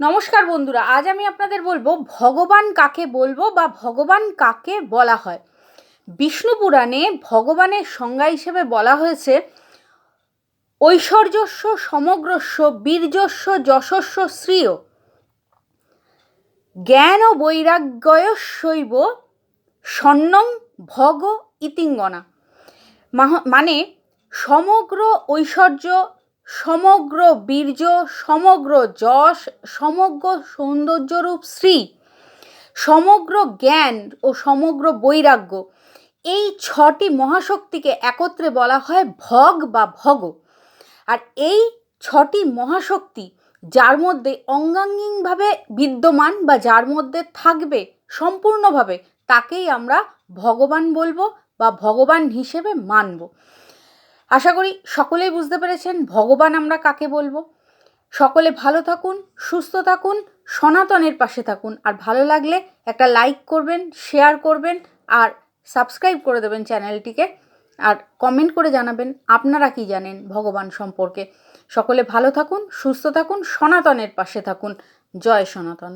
নমস্কার বন্ধুরা, আজ আমি আপনাদের বলব ভগবান কাকে বলব বা ভগবান কাকে বলা হয়। বিষ্ণু পুরাণে ভগবানের সংজ্ঞা হিসেবে বলা হয়েছে ঐশ্বর্যস্য সমগ্রস্য বীর্যস্য যশস্য শ্রিয়। জ্ঞান ও বৈরাগ্যয়শৈব স্বর্ণং ভগ ইতিঙ্গনা। মানে সমগ্র ঐশ্বর্য সমগ্র বীর্য, সমগ্র যশ, সমগ্র সৌন্দর্যরূপ শ্রী, সমগ্র জ্ঞান ও সমগ্র বৈরাগ্য এই ছটি মহাশক্তিকে একত্রে বলা হয় ভগ বা ভগ। আর এই ছটি মহাশক্তি যার মধ্যে অঙ্গাঙ্গিকভাবে বিদ্যমান বা যার মধ্যে থাকবে সম্পূর্ণভাবে, তাকেই আমরা ভগবান বলব বা ভগবান হিসেবে মানব। আশা করি সকলেই বুঝতে পেরেছেন ভগবান আমরা কাকে বলব। সকলে ভালো থাকুন, সুস্থ থাকুন, সনাতনের পাশে থাকুন। আর ভালো লাগলে একটা লাইক করবেন শেয়ার করবেন, আর সাবস্ক্রাইব করে দেবেন চ্যানেলটিকে। আর কমেন্ট করে জানাবেন আপনারা কি জানেন ভগবান সম্পর্কে। সকলে ভালো থাকুন, সুস্থ থাকুন, সনাতনের পাশে থাকুন। জয় সনাতন।